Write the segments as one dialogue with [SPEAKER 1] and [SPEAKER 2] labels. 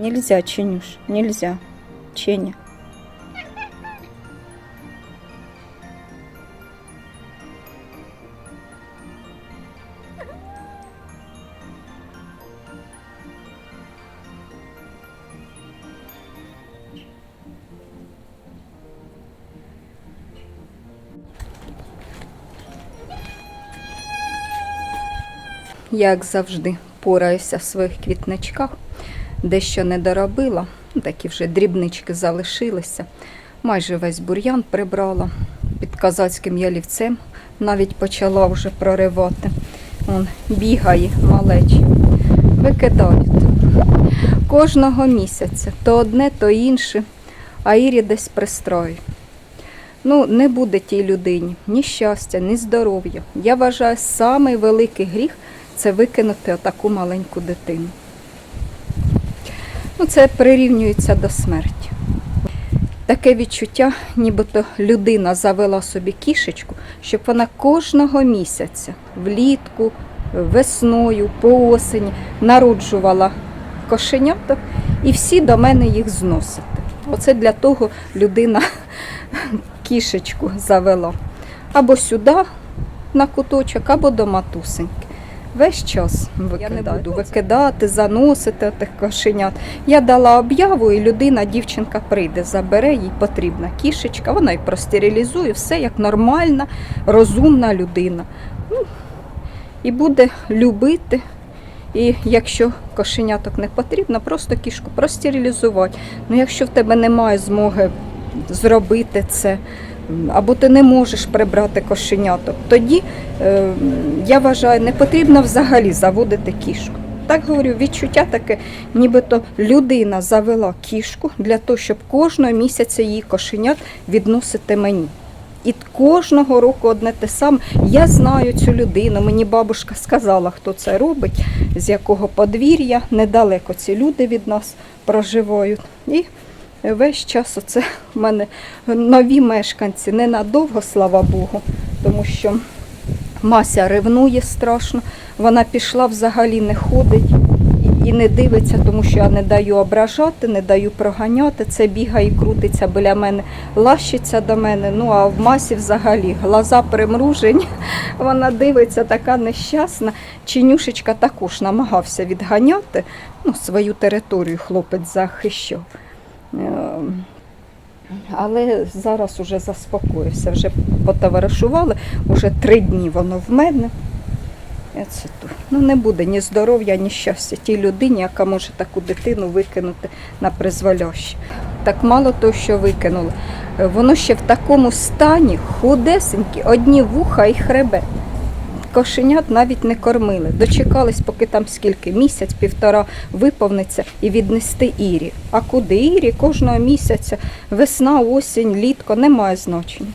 [SPEAKER 1] Нельзя, Чинюш, нельзя. Ченя. Як завжди, пораюся в своїх квітничках. Дещо не доробила, такі вже дрібнички залишилися. Майже весь бур'ян прибрала. Під козацьким ялівцем навіть почала вже проривати. Он бігає малечі. Викидають. Кожного місяця то одне, то інше, а Ірі десь пристрою. Ну, не буде тій людині ні щастя, ні здоров'я. Я вважаю, самий великий гріх це викинути отаку маленьку дитину. Ну, це прирівнюється до смерті. Таке відчуття, нібито людина завела собі кішечку, щоб вона кожного місяця, влітку, весною, по осені народжувала кошеняток і всі до мене їх зносити. Оце для того людина кішечку завела. Або сюди на куточок, або до матусеньки. Весь час викидаю. Я не буду викидати, заносити тих кошенят. Я дала об'яву, і людина, дівчинка прийде, забере, їй потрібна кішечка, вона їх простерилізує, все як нормальна, розумна людина. Ну, і буде любити. І якщо кошеняток не потрібно, просто кішку простерилізувати. Ну, якщо в тебе немає змоги зробити це, або ти не можеш прибрати кошеняток, тоді е, я вважаю, не потрібно взагалі заводити кішку. Так говорю, відчуття таке, нібито людина завела кішку для того, щоб кожного місяця її кошенят відносити мені. І кожного року одне те саме. Я знаю цю людину. Мені бабушка сказала, хто це робить, з якого подвір'я. Недалеко ці люди від нас проживають. І весь час оце в мене нові мешканці. Ненадовго, слава Богу, тому що Мася ревнує страшно. Вона пішла взагалі не ходить і- не дивиться, тому що я не даю ображати, не даю проганяти. Це бігає і крутиться біля мене, лащиться до мене. Ну а в масі взагалі глаза примружені. Вона дивиться, така нещасна. Чинюшечка також намагався відганяти. Ну, свою територію хлопець захищав. Ем, Але зараз уже заспокоївся, вже потоваришували, вже три дні воно в мене. Це. Ну не буде ні здоров'я, ні щастя тій людині, яка може таку дитину викинути на призволяще. Так мало того, що викинули. е, Воно ще в такому стані худесенькі, одні вуха і хребет. Кошенят навіть не кормили. Дочекались, поки там скільки місяць, півтора виповниться і віднести Ірі. А куди Ірі кожного місяця, весна, осінь, літко немає значення.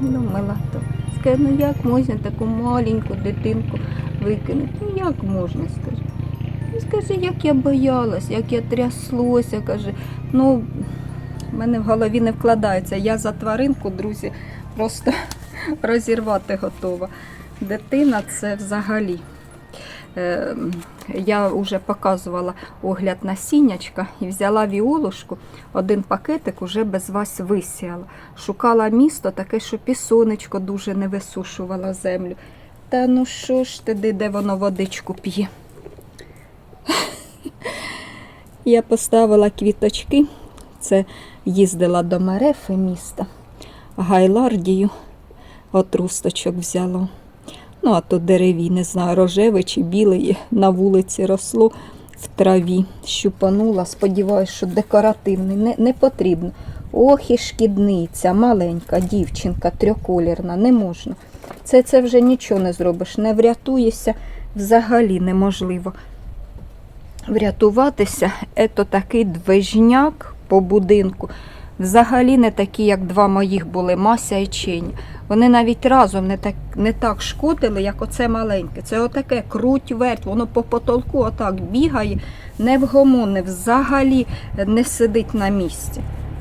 [SPEAKER 1] Ну, милато. Скаже, ну як можна таку маленьку дитинку викинути? Ну як можна, скаже. Ну, скаже, як я боялась, як я тряслося, каже. Ну, в мене в голові не вкладається. Я за тваринку, друзі, просто розірвати готова. Дитина це взагалі. Е, Я вже показувала огляд насіннячка і взяла віолушку, один пакетик уже без вас висіяла. Шукала місто таке, що пісонечко дуже не висушувало землю. Та ну що ж ти, де воно водичку п'є? Я поставила квіточки. Це їздила до Мерефи міста. Гайлардію отрусточок взяла. Ну, а то дереві, не знаю, рожеве чи біле на вулиці росло в траві. Щупанула, сподіваюся, що декоративний, не, не потрібно. Ох, і шкідниця, маленька дівчинка, трьохколірна, не можна. Це, це вже нічого не зробиш, не врятуєшся взагалі неможливо. Врятуватися це такий движняк по будинку. Взагалі не такі, як два моїх були, Мася і Чені. Вони навіть разом не так, не так шкодили, як оце маленьке. Це отаке круть верть, воно по потолку отак бігає, не вгомоне, взагалі не сидить на місці.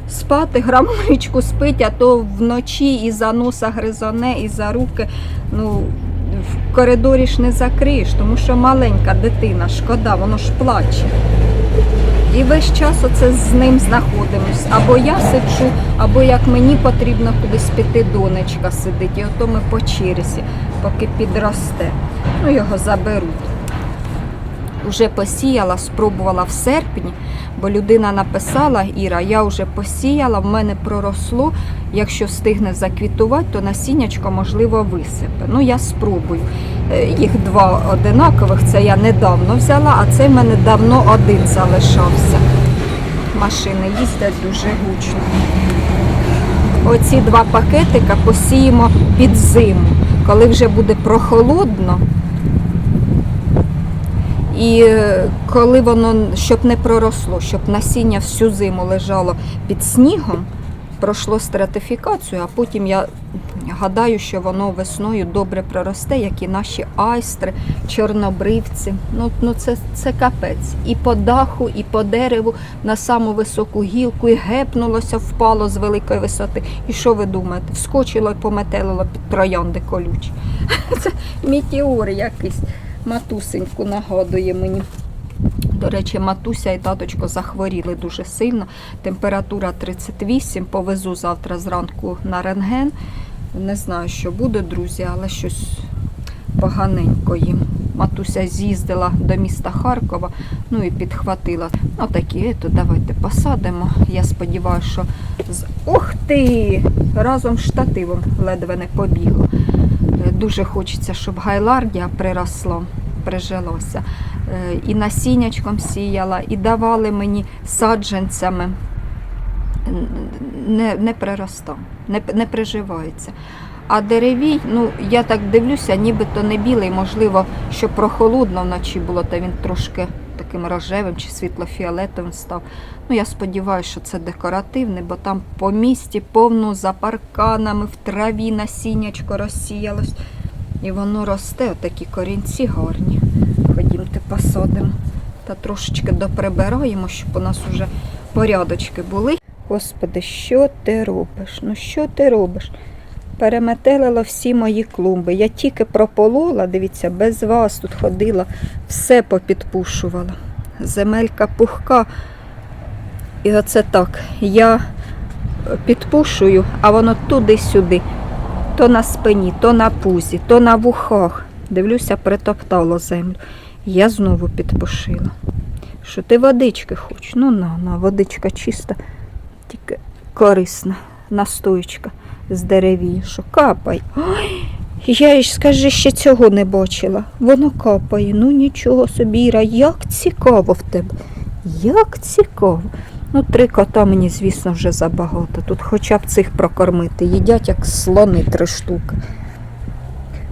[SPEAKER 1] Спати грамулечку спить, а то вночі і за носа гризоне, і за руки. Ну, в коридорі ж не закриєш, тому що маленька дитина, шкода, воно ж плаче. І весь час оце з ним знаходимось. Або я сиджу, або як мені потрібно кудись піти, донечка сидить. І ото ми по черзі, поки підросте. Ну, його заберуть. Уже посіяла, спробувала в серпні, бо людина написала, Іра, я вже посіяла, в мене проросло. Якщо встигне заквітувати, то насіннячко, можливо, висипе. Ну, я спробую. Е, Їх два одинакових, це я недавно взяла, а цей в мене давно один залишався. Машини їздять дуже гучно. Оці два пакетика посіємо під зиму. Коли вже буде прохолодно, і е, коли воно щоб не проросло, щоб насіння всю зиму лежало під снігом, пройшло стратифікацію, а потім я гадаю, що воно весною добре проросте, як і наші айстри, чорнобривці. Ну, ну це, це капець. І по даху, і по дереву на саму високу гілку, і гепнулося, впало з великої висоти. І що ви думаєте? Вскочило і пометелило під троянди колючі. Це метеор якийсь матусеньку нагадує мені. До речі, матуся і таточко захворіли дуже сильно. Температура 38. Повезу завтра зранку на рентген. Не знаю, що буде, друзі, але щось поганенько їм. Матуся з'їздила до міста Харкова, ну і підхватила. Ну такі, то давайте посадимо. Я сподіваюся, що з. Ух ти! Разом з штативом ледве не побігло. Дуже хочеться, щоб гайлардія приросла, прижилося. Е, І насіннячком сіяла, і давали мені саджанцями. Не, не приростав, не, не приживається. А деревій, ну я так дивлюся, нібито не білий, можливо, що прохолодно вночі було, то він трошки таким рожевим чи світло-фіолетовим став. Ну, я сподіваюся, що це декоративне, бо там по місті повно за парканами, в траві насіннячко розсіялось. І воно росте, отакі корінці гарні. Ходімте посадимо. Та трошечки доприбираємо, щоб у нас вже порядочки були. Господи, що ти робиш? Ну що ти робиш? Переметелила всі мої клумби. Я тільки прополола, дивіться, без вас тут ходила, все попідпушувала. Земелька пухка. І оце так. Я підпушую, а воно туди-сюди. То на спині, то на пузі, то на вухах. Дивлюся, притоптало землю. Я знову підпушила. Що ти водички хочеш? Ну на, на, водичка чиста, тільки корисна, настоючка з дереві, що капай. Ой, я ж скажи, ще цього не бачила. Воно капає. Ну нічого собі, Іра, як цікаво в тебе. Як цікаво. Ну, три кота мені, звісно, вже забагато. Тут хоча б цих прокормити. Їдять як слони три штуки.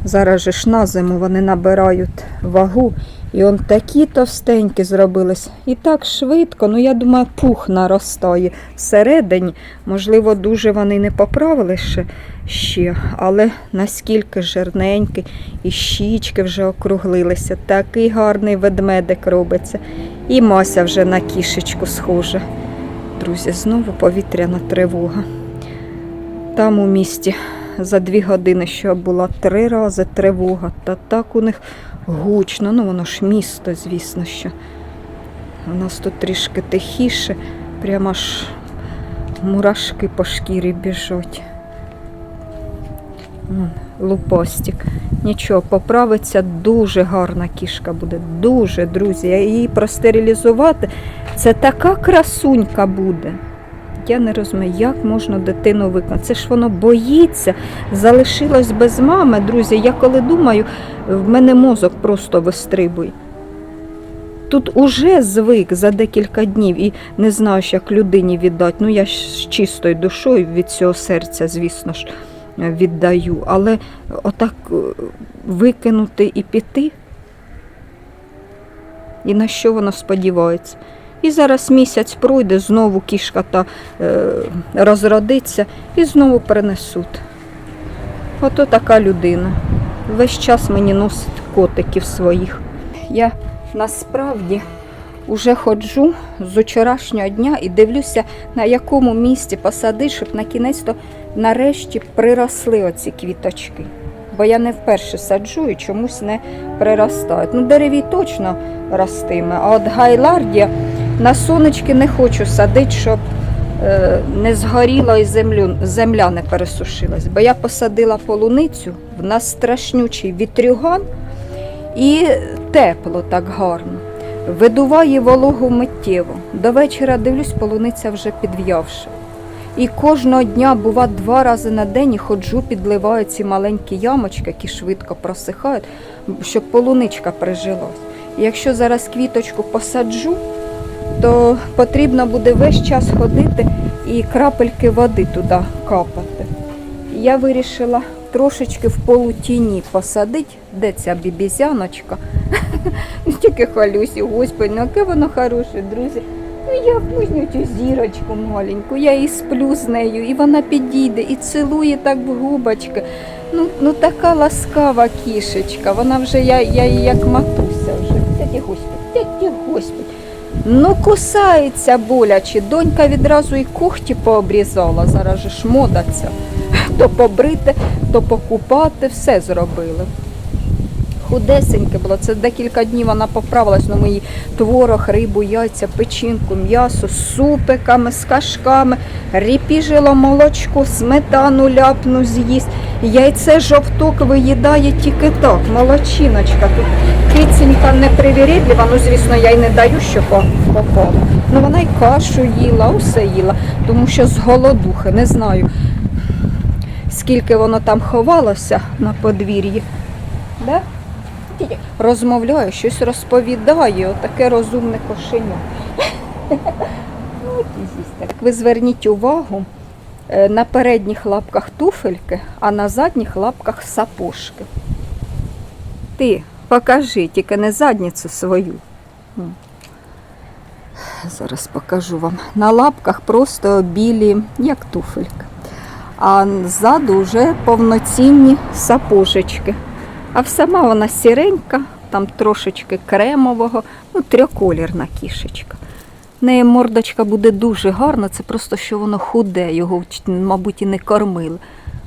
[SPEAKER 1] Зараз же ж на зиму вони набирають вагу І он такі товстенькі зробились. І так швидко, ну я думаю, пух наростає всередині. Можливо, дуже вони не поправили ще, ще але наскільки жирненький, і щічки вже округлилися. Такий гарний ведмедик робиться. І Мася вже на кішечку схожа. Друзі, знову повітряна тривога. Там у місті за дві години, що була три рази тривога, та так у них гучно. Ну, воно ж місто, звісно, що. У нас тут трішки тихіше, прямо аж мурашки по шкірі біжуть. Лупостік. Нічого, поправиться дуже гарна кішка буде. Дуже, друзі. Її простерилізувати. Це така красунька буде. Я не розумію, як можна дитину виконати. Це ж воно боїться, залишилось без мами, друзі. Я коли думаю, в мене мозок просто вистрибує. Тут уже звик за декілька днів і не знаю, як людині віддати. Ну, я ж з чистою душою від цього серця, звісно ж, віддаю. Але отак е, викинути і піти. І на що воно сподівається? І зараз місяць пройде, знову кішка та е, розродиться і знову перенесуть. Ото така людина. Весь час мені носить котиків своїх. Я насправді вже ходжу з вчорашнього дня і дивлюся, на якому місці посадити, щоб на кінець то нарешті приросли оці квіточки. Бо я не вперше саджу і чомусь не приростають. Ну, дереві точно ростиме, а от гайлардія на сонечки не хочу садити, щоб е, не згоріло і землю, земля не пересушилась. Бо я посадила полуницю, в нас страшнючий вітрюган і тепло так гарно. Видуває вологу миттєво. До вечора дивлюсь, полуниця вже підв'явши. І кожного дня, бува, два рази на день і ходжу, підливаю ці маленькі ямочки, які швидко просихають, щоб полуничка прижилась. І якщо зараз квіточку посаджу, то потрібно буде весь час ходити і крапельки води туди капати. Я вирішила трошечки в полутіні посадити, де ця бібізяночка. Тільки хвалюся, господи, ну яке воно хороше, друзі. Ну я вкусню цю зірочку маленьку, я і сплю з нею, і вона підійде, і цілує так в губочки. Ну, ну така ласкава кішечка, вона вже я, я її як матуся вже. Тяті господи, тяті господи. Ну, кусається боляче. Донька відразу і когті пообрізала, зараз же ж мода ця. То побрити, то покупати, все зробили. Худесеньке було, це декілька днів вона поправилась, ну мої творог, рибу, яйця, печінку, м'ясо, з супиками, з кашками, ріпіжило молочко, сметану ляпну з'їсть. Яйце жовток виїдає тільки так, молочиночка. Тут киценька непривірідлива, ну звісно, я й не даю, що по- попало. Ну вона й кашу їла, усе їла, тому що з голодухи, не знаю, скільки воно там ховалося на подвір'ї. Да? Розмовляє, щось розповідає, отаке розумне кошеня. От так. Ви зверніть увагу, е, на передніх лапках туфельки, а на задніх лапках сапожки. Ти покажи, тільки не задницю свою. Зараз покажу вам. На лапках просто білі, як туфелька. А ззаду вже повноцінні сапожечки. А сама вона сіренька, там трошечки кремового, ну, трьохколірна кішечка. В неї мордочка буде дуже гарна, це просто що воно худе, його, мабуть, і не кормили.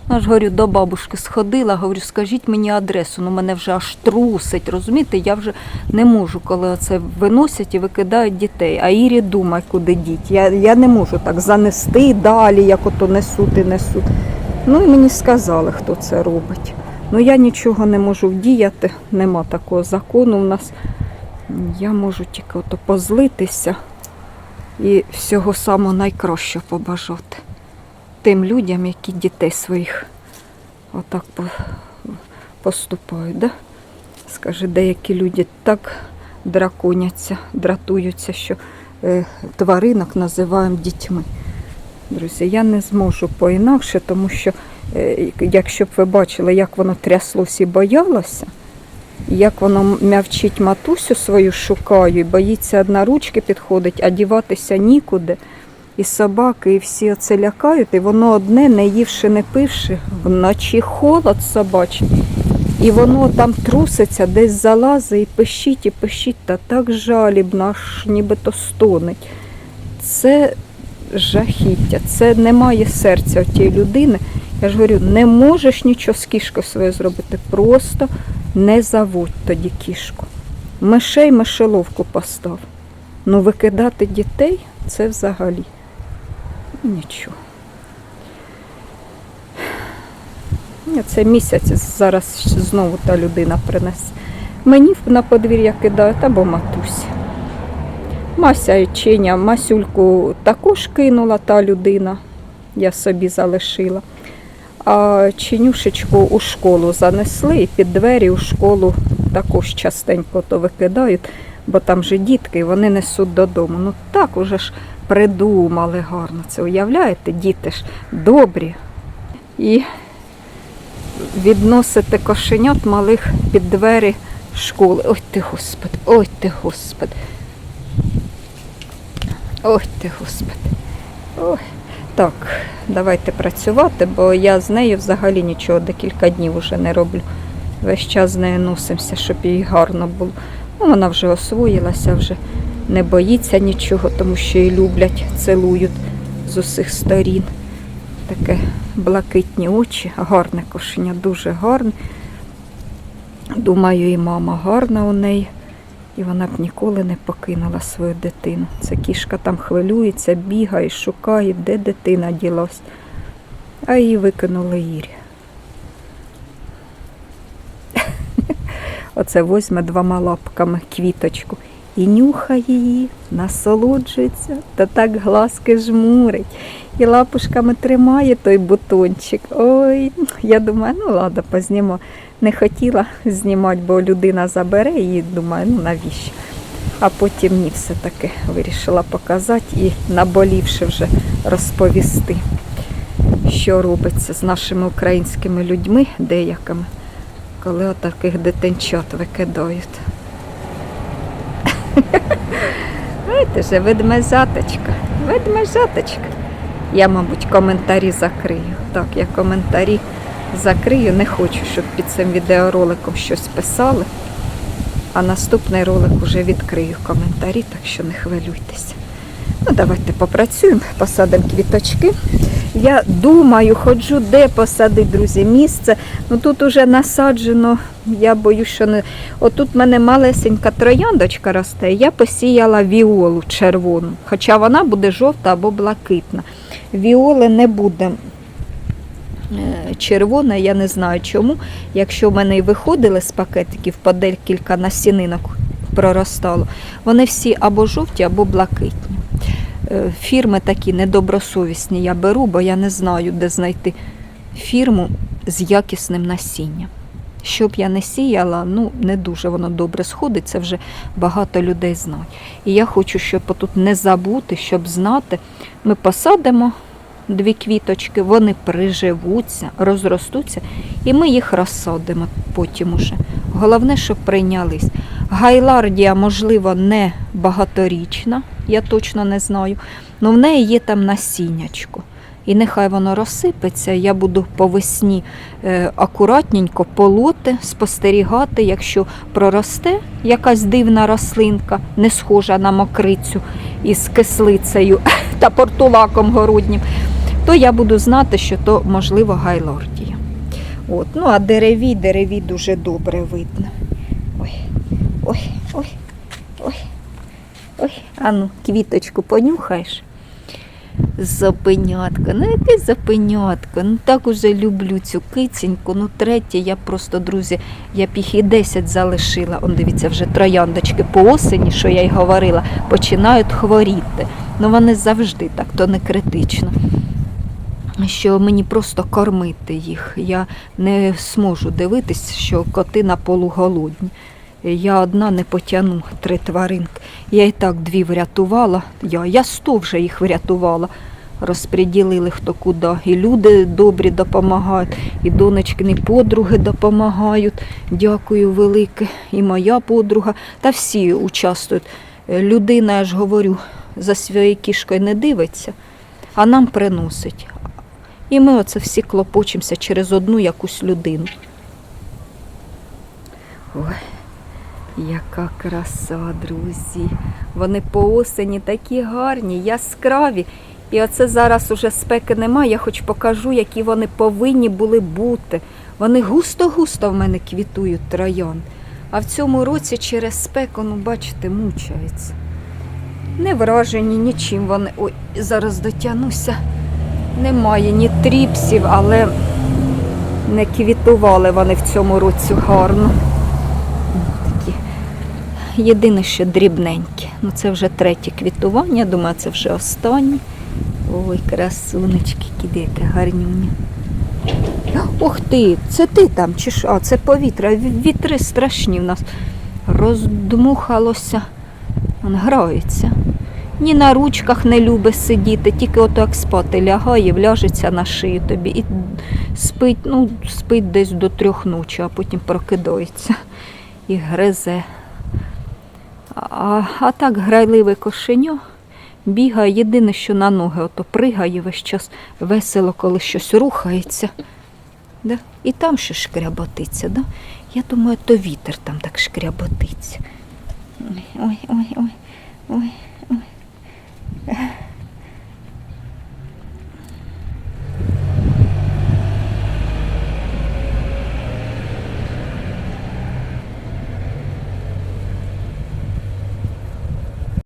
[SPEAKER 1] Ну, ж говорю, до бабушки сходила, говорю, скажіть мені адресу, ну мене вже аж трусить, розумієте, я вже не можу, коли це виносять і викидають дітей. А Ірі думай, куди діть. Я, я не можу так занести далі, як ото несуть і несуть. Ну і мені сказали, хто це робить. Ну я нічого не можу вдіяти, нема такого закону в нас. Я можу тільки ото позлитися і всього самого найкращого побажати тим людям, які дітей своїх отак по- поступають. Да? Скаже, деякі люди так драконяться, дратуються, що е, тваринок називаємо дітьми. Друзі, я не зможу поінакше, тому що, якщо б ви бачили, як воно тряслось і боялося, Як воно м'явчить матусю свою шукаю, і боїться на ручки підходить, а діватися нікуди. І собаки, і всі оце лякають, і воно одне, не ївши, не пивши, вночі холод собачий. І воно там труситься, десь залазить і пищить, і пищить, та так жалібно, аж нібито стонить. Це жахіття, це немає серця тієї людини. Я ж говорю, не можеш нічого з кішкою своєю зробити, просто не заводь тоді кішку. Мишей мишеловку постав. Ну, викидати дітей це взагалі нічого. Це місяць зараз знову та людина принесе. Мені на подвір'я кидають або матуся. Мася і Чиня, Масюльку також кинула та людина, я собі залишила. А Чинюшечку у школу занесли і під двері у школу також частенько то викидають, бо там же дітки, і вони несуть додому. Ну так уже ж придумали гарно це. Уявляєте, діти ж добрі. І відносити кошенят малих під двері школи. Ой ти Господи, ой ти Господи. Ой ти Господи. Ой. Так, давайте працювати, бо я з нею взагалі нічого декілька днів вже не роблю. Весь час з нею носимося, щоб їй гарно було. Ну, вона вже освоїлася, вже не боїться нічого, тому що її люблять, цілують з усіх сторін. Таке блакитні очі, гарне кошеня, дуже гарне. Думаю, і мама гарна у неї. І вона б ніколи не покинула свою дитину. Ця кішка там хвилюється, бігає, шукає, де дитина ділась. А її викинули Іря. Оце возьме двома лапками квіточку і нюхає її, насолоджується, та так глазки жмурить. І лапушками тримає той бутончик. Ой, я думаю, ну ладно, познімо. Не хотіла знімати, бо людина забере і думаю, ну навіщо? А потім ні, все-таки вирішила показати і наболівши вже розповісти, що робиться з нашими українськими людьми деякими, коли отаких дитинчат викидають. Знаєте же, ведмежаточка, ведмежаточка. Я, мабуть, коментарі закрию. Так, я коментарі закрию. Не хочу, щоб під цим відеороликом щось писали. А наступний ролик вже відкрию коментарі, так що не хвилюйтеся. Ну, давайте попрацюємо, посадимо квіточки. Я думаю, ходжу, де посадити, друзі, місце. Ну тут уже насаджено, я боюсь, що не. Отут в мене малесенька трояндочка росте, я посіяла віолу червону, хоча вона буде жовта або блакитна. Віоли не буде е, червона, я не знаю чому. Якщо в мене і виходили з пакетиків, по декілька насінинок проростало, вони всі або жовті, або блакитні. Е, Фірми такі недобросовісні я беру, бо я не знаю, де знайти фірму з якісним насінням. Щоб я не сіяла, ну не дуже воно добре сходить, це вже багато людей знають. І я хочу, щоб тут не забути, щоб знати, ми посадимо дві квіточки, вони приживуться, розростуться, і ми їх розсадимо потім уже. Головне, щоб прийнялись. Гайлардія, можливо, не багаторічна, я точно не знаю, але в неї є там насіннячко. І нехай воно розсипеться, я буду по весні е, акуратненько полоти, спостерігати, якщо проросте якась дивна рослинка, не схожа на мокрицю із кислицею та портулаком городнім, то я буду знати, що то можливо гайлордія. От. Ну, а дереві, дереві дуже добре видно. Ой, ой. Ану, квіточку понюхаєш. Запенятка, ну яке запенятка. Ну так уже люблю цю киценьку. Ну третє, я просто, друзі, я б їх і 10 залишила. Он дивіться, вже трояндочки по осені, що я й говорила, починають хворіти. Ну вони завжди так, то не критично. Що мені просто кормити їх. Я не зможу дивитись, що коти на полу голодні. Я одна не потягну три тваринки. Я і так дві врятувала. Я, я сто вже їх врятувала. розподілили хто куди. І люди добрі допомагають, і донечкини подруги допомагають. Дякую велике. І моя подруга. Та всі участвують. Е, Людина, я ж говорю, за своєю кішкою не дивиться, а нам приносить. І ми оце всі клопочемося через одну якусь людину. Ой, яка краса, друзі. Вони по осені такі гарні, яскраві. І оце зараз уже спеки немає, я хоч покажу, які вони повинні були бути. Вони густо-густо в мене квітують троян. А в цьому році через спеку, ну, бачите, мучаються. Не вражені нічим вони. Ой, зараз дотягнуся. Немає ні тріпсів, але не квітували вони в цьому році гарно. Єдине, що дрібненькі. Ну, це вже третє квітування, думаю, це вже останнє. Ой, красунечки, кидайте гарнюні. Ох ти, це ти там, чи що? А, це повітря. Вітри страшні в нас. Роздмухалося. Он грається. Ні на ручках не любить сидіти, тільки ото як спати лягає, вляжеться на шию тобі і спить, ну, спить десь до трьох ночі, а потім прокидається і гризе. А, а так грайливе кошеньо бігає, єдине, що на ноги ото пригає весь час весело, коли щось рухається. Да? І там ще шкряботиться. Да? Я думаю, то вітер там так шкряботиться. Ой, ой, ой, ой, ой.